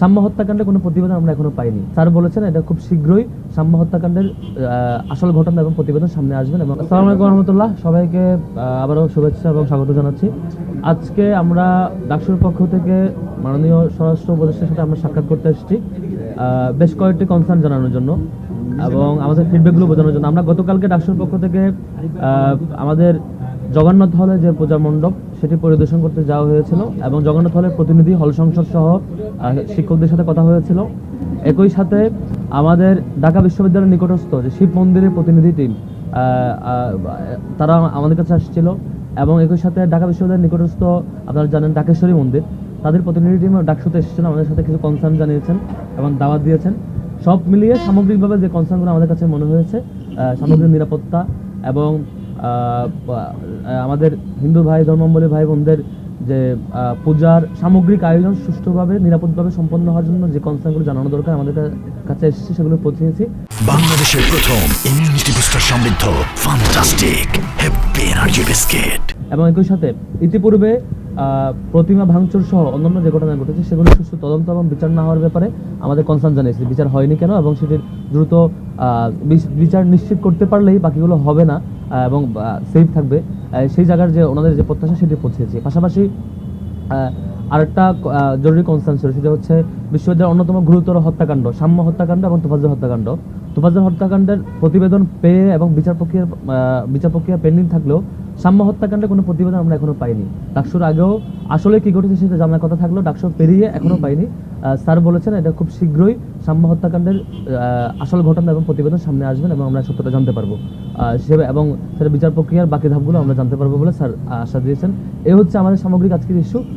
সাম্য হত্যাকাণ্ডে কোনো প্রতিবেদন আমরা এখনও পাইনি। স্যার বলেছেন এটা খুব শীঘ্রই সাম্য হত্যাকাণ্ডের আসল ঘটনা এবং প্রতিবেদন সামনে আসবেন এবং আসসালামু আলাইকুম রহমতুল্লাহ। সবাইকে আবারও শুভেচ্ছা এবং স্বাগত জানাচ্ছি। আজকে আমরা ডাকসুর পক্ষ থেকে মাননীয় স্বরাষ্ট্র উপদেষ্টার সাথে আমরা সাক্ষাৎ করতে এসেছি। বেশ কয়েকটি কনসার্ন জানানোর জন্য এবং আমাদের ফিডব্যাকগুলো বোঝানোর জন্য। আমরা গতকালকে ডাকসুর পক্ষ থেকে আমাদের জগন্নাথ হলে যে পূজা মণ্ডপ সেটি পরিদর্শন করতে যাওয়া হয়েছিল এবং জগন্নাথ হলের প্রতিনিধি, হল সংসদ সহ শিক্ষকদের সাথে কথা হয়েছিল। একই সাথে আমাদের ঢাকা বিশ্ববিদ্যালয়ের নিকটস্থ যে শিব মন্দিরের প্রতিনিধি টিম তারা আমাদের কাছে আসছিল এবং একই সাথে ঢাকা বিশ্ববিদ্যালয়ের নিকটস্থ আপনারা জানেন ঢাকেশ্বরী মন্দির, তাদের প্রতিনিধি টিম ডাকসুতে এসেছেন আমাদের সাথে কিছু কনসার্ন জানিয়েছেন এবং দাওয়াত দিয়েছেন। সব মিলিয়ে সামগ্রিকভাবে যে কনসার্নগুলো আমাদের কাছে মনে হয়েছে সামগ্রিক নিরাপত্তা এবং আমাদের হিন্দু ভাই ধর্মাবলী ভাই বোনদের যে পূজার সামগ্রিক আয়োজন সুষ্ঠুভাবে নিরাপদভাবে সম্পন্ন হওয়ার জন্য যে কনসার্নগুলো জানানো দরকার আমাদের কাছে এসেছে সেগুলো পৌঁছেছি। বাংলাদেশের প্রথম ইমিউনিটি বুস্টার সমৃদ্ধ ফান্টাস্টিক হ্যাপি এনার্জি বিস্কিট এবং একই সাথে ইতিপূর্বে প্রতিমা ভাঙচুর সহ অন্যান্য যে ঘটনা ঘটেছে সেগুলো সুস্থ তদন্ত এবং বিচার না হওয়ার ব্যাপারে আমাদের কনসার্ন জানিয়েছে। বিচার হয়নি কেন? এবং সেটির দ্রুত বিচার নিশ্চিত করতে পারলেই বাকিগুলো হবে না। এবং সেফ থাকবে। সেই জায়গার যে ওনাদের যে প্রত্যাশা সেটি পৌঁছেছে। পাশাপাশি আরেকটা আহ, জরুরি কনসার্ন ছিল সেটা হচ্ছে বিশ্ববিদ্যালয়ের অন্যতম গুরুতর হত্যাকাণ্ড সাম্য হত্যাকাণ্ড এবং তোফাজ্জল হত্যাকাণ্ড। তোফাজ্জল হত্যাকাণ্ডের প্রতিবেদন পেয়ে এবং বিচার প্রক্রিয়ার আহ, বিচার প্রক্রিয়া পেন্ডিং থাকলেও সাম্য হত্যাকাণ্ডে কোনো প্রতিবেদন আমরা এখনও পাইনি। ডাকসুর আগেও আসলে কি ঘটেছে সেটা জানার কথা থাকলেও ডাকসুর পেরিয়ে এখনও পাইনি। স্যার বলেছেন এটা খুব শীঘ্রই সাম্য হত্যাকাণ্ডের আসল ঘটনা এবং প্রতিবেদন সামনে আসবেন এবং আমরা সত্যটা জানতে পারব। হিসেবে এবং সেটা বিচার প্রক্রিয়ার বাকি ধাপগুলো আমরা জানতে পারব বলে স্যার আশা দিয়েছেন। এ হচ্ছে আমাদের সামগ্রিক আজকের ইস্যু